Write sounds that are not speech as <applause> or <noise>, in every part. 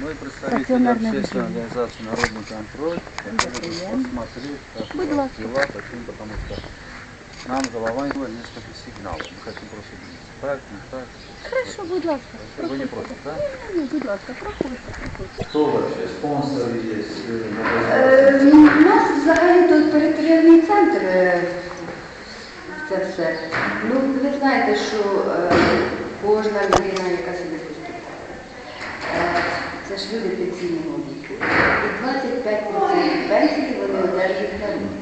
Мы представители Стационарное общественной движение. организации «Народный контроль». Хотели бы посмотреть, как Будь у вас ласка. дела, почему, потому что нам голова несколько сигналов. Мы хотим просто убедиться, так, не так. Хорошо, будь ласка. Вы не против, да? Ні, будь ласка, проходьте, проходьте. Кто вообще? Спонсоры есть? Е, ну, У нас взагалі тут територіальний центр е, це все. Ну, ви знаєте, що е, кожна людина, яка сюди поступає, е, це ж люди пенсійного віку. І 25% пенсії вони одержують на рік.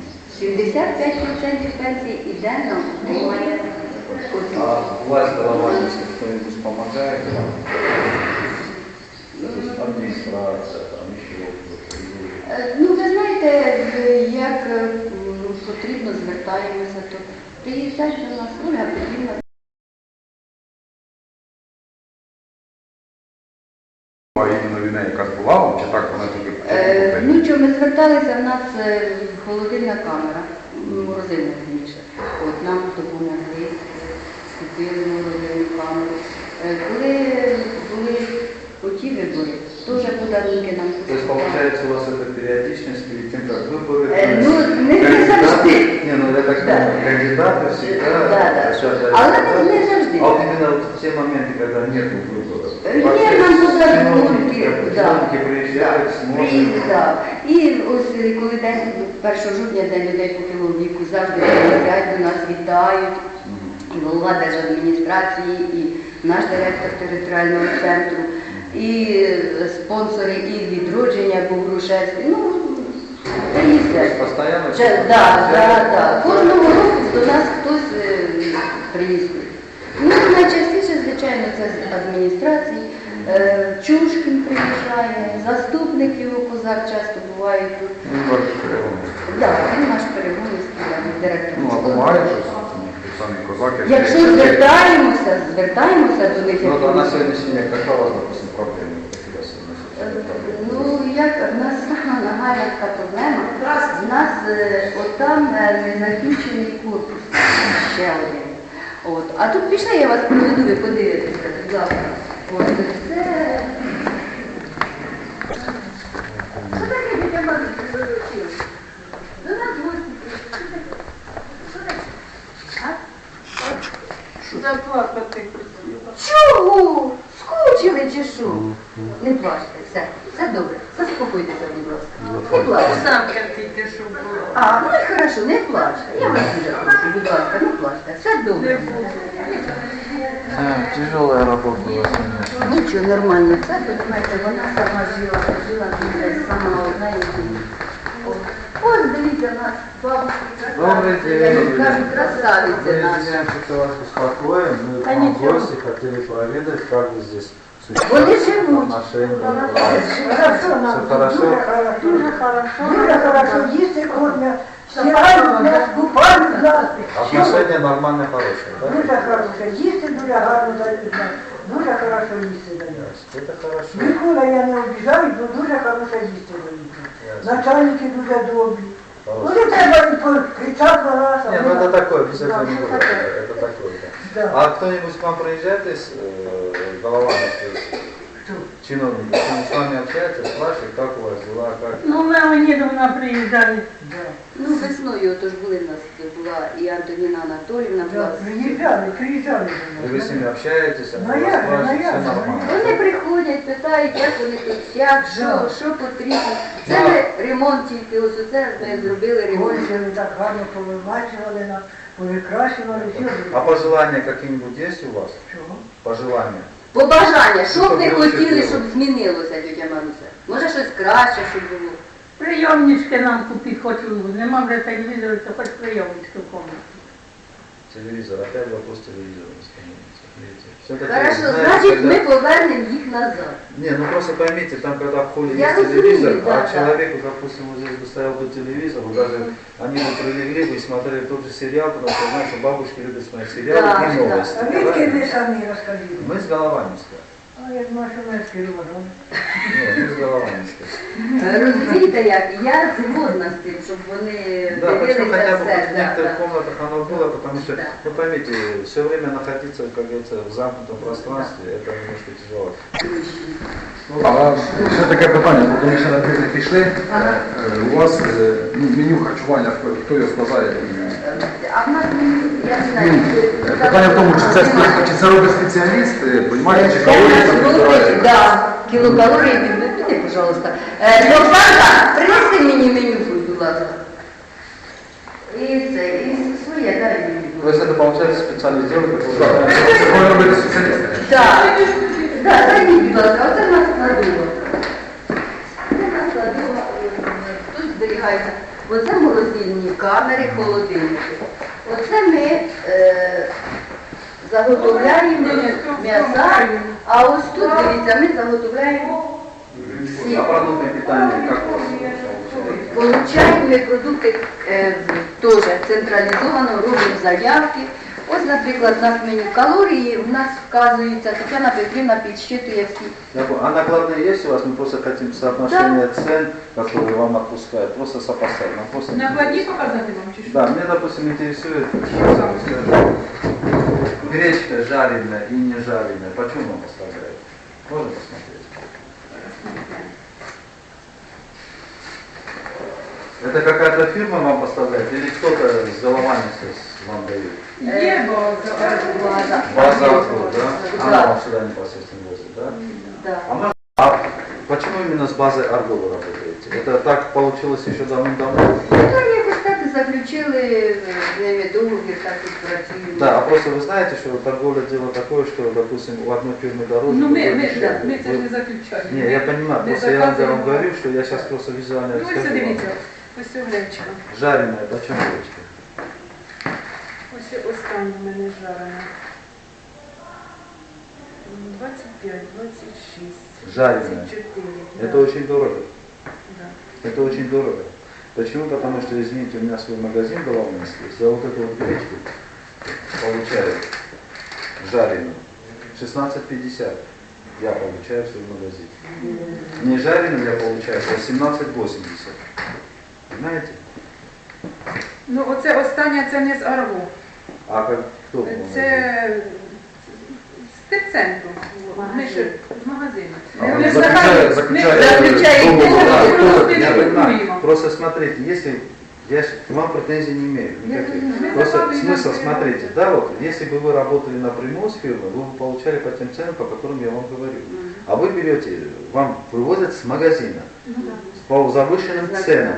75% пенсії йде на утримання. А власть Голованинска кто-нибудь помогает вам? То там еще кто-то. Е, Ну, ви знаєте, як е, потрібно звертаємося, то приїздять до нас Ольга Петрівна. А іменно війна якась була, чи так вона тільки Е, Ну що, ми зверталися, в нас е, холодильна камера, морозильна раніше. От нам допомогли, купили морозильну камеру. Е, Коли були оті вибори, теж подарунки нам То есть купили. получается у вас это периодичность перед тем, как выборы? Е, то есть Ну, не не кандидаты- завжди. Не, ну я так Да. понимаю, кандидаты всегда Да, да. обращаются Але кандидаты. не- не завжди. А вот именно вот в те моменты, когда нет выборов. Е, Ні, вообще нам подарунки, чиновники, да. чиновники приезжают, смотрят. Приїздав. І ось е, коли день 1 жовтня, день людей похилого віку, завжди приїздять до нас, вітають. І голова держадміністрації, і наш директор територіального центру, і спонсори, і відродження був Грушевський. Ну, приїздять. Постоянно Че- да, да, да. Кожного року до нас хтось е, приїздить. Ну, найчастіше, звичайно, це з адміністрації. Е, Чушкін приїжджає, заступник його козак часто бувають тут. Ну, ваш перегон. Так, він наш перегонівський директор. Ну, а школи. буває щось? Самі козаки. Якщо звертаємося, звертаємося до них. Ну, як а на день какая у вас, допустим, проблема? Ну, як в нас <laughs> нагальна така проблема, в нас е, от там е, незакінчений корпус, ще один. От. А тут пішли, я вас проведу, ви подивитеся, будь ласка. От, це... Що таке дитя маленьке, що случилось? До нас гості прийшли. Що таке? А? Заплакати. Чого? Скучили чи що? Не плачте, все, все добре. Заспокойтеся, будь ласка. Не плачте. Тільки що було. А, ну і хорошо, не плачте. Я вас дуже прошу, будь ласка, не плачте. Все добре. Да, тяжелая работа у вас, конечно. Нічого, нормально. Це, ви вона сама жила, жила тут сама одна і тут. О, Ось дивіться нас, бабушки, Добрый красавиці. Я день. їм кажу, красавиці Мы наші. извиняемся, что вас беспокоим. Мы к Да вам в ничего. гости хотели проведать, как вы здесь Вони живуть. отношения. Хорошо, Все нам хорошо? дуже хорошо. Дуже хорошо. Дуже хорошо, їсти кормя, стирають нас, купають нас. Отношения нормально хорошие, да? Дуже хороше, їсти дуже гарно дають нам. Дуже хорошо їсти дають. Ясно. Это хорошо. Ніколи я не обіжаю, бо дуже хороше їсти дають. Ясно. Начальники дуже добрі. Хорошо. Вони треба і покричати на нас. а Не, ми ну это так- такое, без этого Да, не ну, будет. таке. Это такое, да. Да. А кто-нибудь к вам приезжает из э, Головановской? Чиновники, с вами общается, спрашивает, как у вас дела, как? Ну, Леонідовна приїжджали. Да. Ну, весною отож були в нас, була і Антоніна Анатоліївна Да, була. Приїжджали, приїжджали И до вы нас. с ними общаетесь, они Ну, вас спрашивают, ну, все нормально. Вони приходять, питають, як вони тут, як, що, Да. що потрібно. Це ми ремонт тільки, ось оце ми зробили ремонт. Ось ви так гарно повимачували нас, повикрашували, все. А пожелания какие-нибудь есть у вас? Чого? Пожелания? Побажання, що б ви хотіли, щоб змінилося, тетя Маруся? Може щось краще, щоб було? Прийомнички нам купити хочу. Нема вже телевізору, то хоч прийомнички в комнаті. Телевізор, а вопрос телевизора становится. Видите? Все-таки, Хорошо, знаете, значить когда- ми повернемо їх назад. Не, ну просто поймите, там когда в холле Я есть разумею, телевизор, да, а да. человеку, допустим, вот здесь бы стоял бы телевизор, вот даже они бы прилегли бы и смотрели тот же сериал, потому что, знаете, бабушки любят смотреть сериалы Да, и да. новости. А відки правильно? ви самі розкажіть? Мы с Голованинска. А я думаю, що не скерувала. Ні, не з головами скажу. Е, Розумієте як? Я згодна з тим, щоб вони Да, хочу дивилися хотя бы все. в да, некоторых да. комнатах оно было, потому что, Да. ну поймите, все время находиться, как говорится, в замкнутом пространстве, это немножко тяжело. А ще таке питання, бо ми ще на тиждень пішли. Е, У вас е, ну, меню харчування, хто, хто його складає? А в нас, Ну, Питання в тому, чи це, чи це робить спеціаліст, понімаєте, чи калорії там підбирають? Да, кілокалорії підведіть, пожалуйста. Е, Оксанка, принеси мені меню, будь ласка. І це, і своє, дай мені. То есть это получается специализированный Так, Це це повинен робити спеціаліст. Так, так, зайдіть, будь ласка, оце в нас складова. Це в нас складова, е, тут зберігається. Оце морозильні камери, холодильники. Оце ми е, заготовляємо м'яса, а ось тут, дивіться, ми заготовляємо всі. Получаємо ми продукти е, теж централізовано, робимо заявки. Ось, наприклад, у нас меню калорії, у нас вказується, Тетяна Петрівна підсчитує всі. Я понял. А накладные есть у вас? Мы просто хотим соотношение цен, которые вам отпускают, просто сопоставить. Мы просто... Накладні показати вам чи що? Да, мне, допустим, интересует, скажем, гречка жареная и не жареная. Почему вам поставляют? Можно посмотреть? Это какая-то фирма вам поставляет или кто-то с головами с- вам дает? Є база. База. База Аркур, да? Она Да. вам сюда непосредственно возит, да? Да. А, можно- а почему именно с базой Арго вы работаете? Это так получилось еще давным-давно? Ну, якось так і заключили е, з ними договір, так і працюємо. Да, а просто вы знаете, что торговля дело такое, что, допустим, у одной фирмы дороже, Ну у ми, другой ми, дешевле. да, ми це ж Вы- не заключаємо. Не, я понимаю, Ми просто я вам заказуємо. говорю, что я сейчас просто визуально Ну ось расскажу вам. дивіться, ось ця гречка. Жареная, почем гречка? В мене жарене. 25, 26, Жареная. 24. Это да, очень дорого. да. Это очень дорого. Почему? Потому что, извините, у меня свой магазин головный есть. За вот эту вот гречку получаю жареную 16,50 я получаю в свой магазин. Не жареную я получаю по 17,80. Понимаете? Ну оце останнє, це не з Арго. А как кто в магазине? Це з терцентру. Ми ж з магазину. А Ми вони ж заключає- заказуємо- заключає ми- заключає договор, договор, да, ми хто просто це? Я не понимаю. купуємо. Просто смотрите, если я ж к вам претензий не имею никаких. Мы Просто заказываем смысл, на смотрите, да, вот, если бы вы работали напрямую с фирмой, вы бы получали по тем ценам, по которым я вам говорю. А вы берете, вам привозят с магазина Ну, да. по завышенным ценам.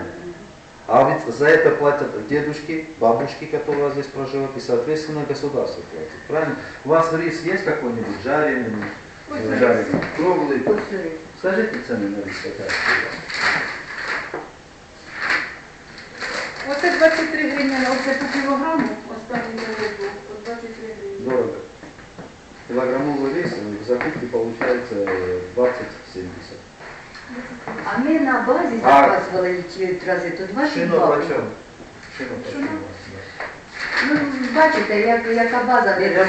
А ведь за это платят дедушки, бабушки, которые у вас здесь проживают, и, соответственно, государство платит. Правильно? У вас рис есть какой-нибудь жареный, Ось э, рис. жареный, круглый? Ось сюди. Скажите цены на рис какая? Оце 23 гривні, оце по кілограму, останній дорогу, 23 гривні. Дорого. Килограммовый рис в закупке получается э, 20-70. А ми на базі запасували транзиту два Шино Ну, бачите, як, яка база Я.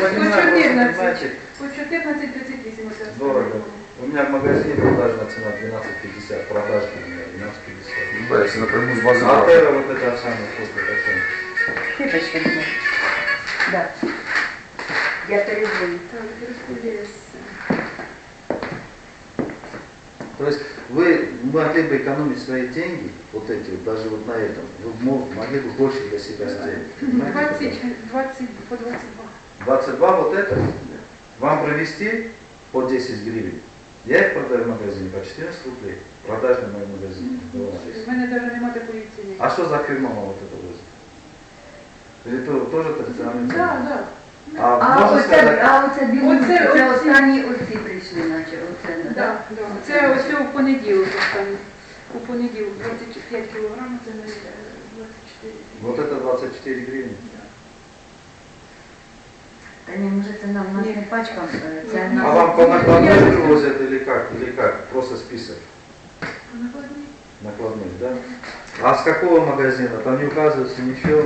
По 14.38 дорого. У меня в магазине продажная цена 12,50, продаж у меня 12,50. Да, если напрямую с базы брать. Атера вот это овсяная штука, Да. Я перезвоню. Так, розподілися. То есть вы могли бы экономить свои деньги, вот эти, вот, даже вот на этом, вы мо- могли бы больше для себя сделать. понимаете? 20, 20, по 22. 22 вот это, вам провести по 10 гривен. Я их продаю в магазине по 14 рублей. Продажный мой магазин. У мене навіть немає такої ціни. А что за фирма вам вот это возит? Или то, тоже традиционный Так, цены? так. А, А можно оце, сказать, а оце білий, Оце- це оці- останні оці прийшли, наче, оце, да? Да, да. Це ось у понеділок останнє. У понеділок 25 кілограмів, це не 24. вот это 24 гривны. Та ні, може це нам, нас Ні. не пачка, е, це Ні. А на... вам по накладной привозят или как? Или как? Просто список Накладні. накладных, да? А с какого магазина? Там не указывается ничего.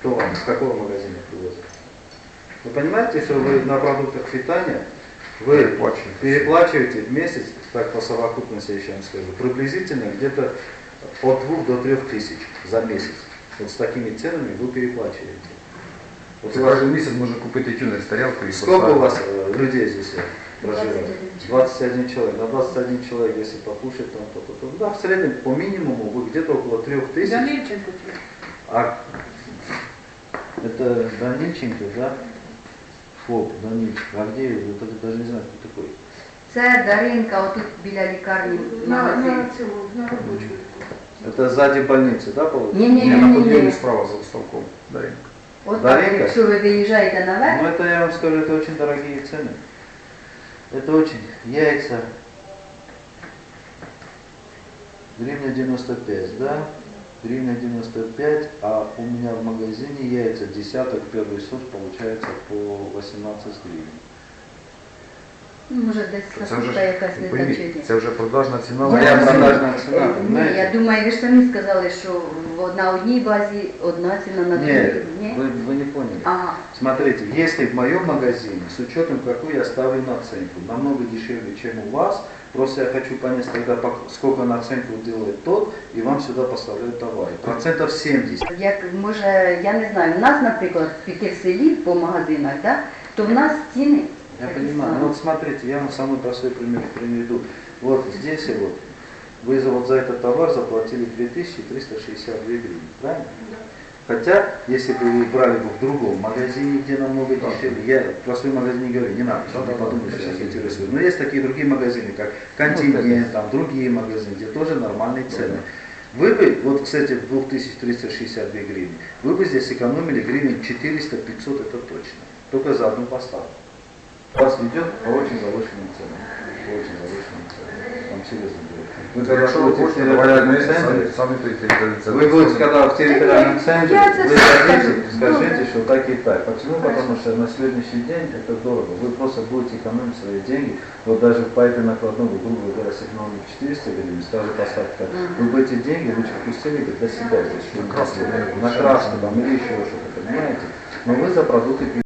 Кто вам? С какого магазина привозит? Вы понимаете, что вы на продуктах питания Вы Переплачиваете. переплачиваете в месяц, так по совокупности я еще вам скажу, приблизительно где-то от двух до трех тысяч за месяц. Вот с такими ценами вы переплачиваете. Вот Це у вас, кожен місяць можна купити тюнер з тарілкою і сколько у поставити. вас э, людей здесь э, проживает? 21 21 человек. На 21 человек, если покушать там, то, то, то, да, в среднем по минимуму вы где-то около трех тысяч. Данильченко чи? А это Данильченко, да? ФОП, Данильченко. А где, вот это даже не знаю, кто такой. Це Даринка, отут біля лікарні На, магазин. на цьому, на робочу. Это сзади больницы, да, получается? Ні, ні, Ні, ні, на ні, подвір'ї ні. справа за ставком. Даринка. От так, Даринка? якщо ви виїжджаєте наверх, Ну это я вам скажу, это очень дорогие цены. Это очень. Яйца. Гривня 95, да? Гривня 95, а у меня в магазине яйца десяток, первый сорт получается по 18 гривен. ну, може десь Це закупка вже, якась не пойміть, зачує. це вже продажна ціна. Моя продажна ціна, Ні, знаєте? я думаю, ви ж самі сказали, що в- на одній базі одна ціна на Нет, другій. Ні? вы, вы не поняли. Ага. Смотрите, если в моем магазине, с учетом какую я ставлю наценку, намного дешевле, чем у вас, просто я хочу понять тогда, пок- сколько наценку делает тот, и вам сюда поставляют товары. Процентов 70. Як може, я не знаю, у нас, наприклад, піти в селі по магазинах, да, то в нас ціни. я понимаю. Ну вот смотрите, я вам самый простой пример приведу. Вот здесь и вот. Вы за, вот за этот товар заплатили 2362 гривны, правильно? Хотя, если бы вы брали бы в другом магазине, где намного дешевле, я про свой магазин не говорю, не надо, чтобы не подумать, что я вас интересую. Но есть такие другие магазины, как Континент, там другие магазины, где тоже нормальные цены. Вы бы, вот, кстати, в 2362 гривны, вы бы здесь экономили гривен 400-500, это точно. Только за одну поставку Вас ведет по очень завышенным ценам. По очень завышенным ценам. Вам серьезно говорю. Вы когда Якщо ви будете в хочете, давайте территориальном ми центре, самі, самі той територіальний центр. вы будете, когда в территориальном центре, Я это вы всё зайдите, скажу. скажите, Добре. что так и так. Почему? Потому что на сегодняшний день это дорого. Вы просто будете экономить свои деньги. Вот даже по этой накладной, вы, грубо говоря, сэкономили 400 гривен, скажем, поставка. Вы бы эти деньги лучше пустили бы для себя здесь. что-нибудь, краску, На краску там или еще что-то, понимаете? Но вы за продукты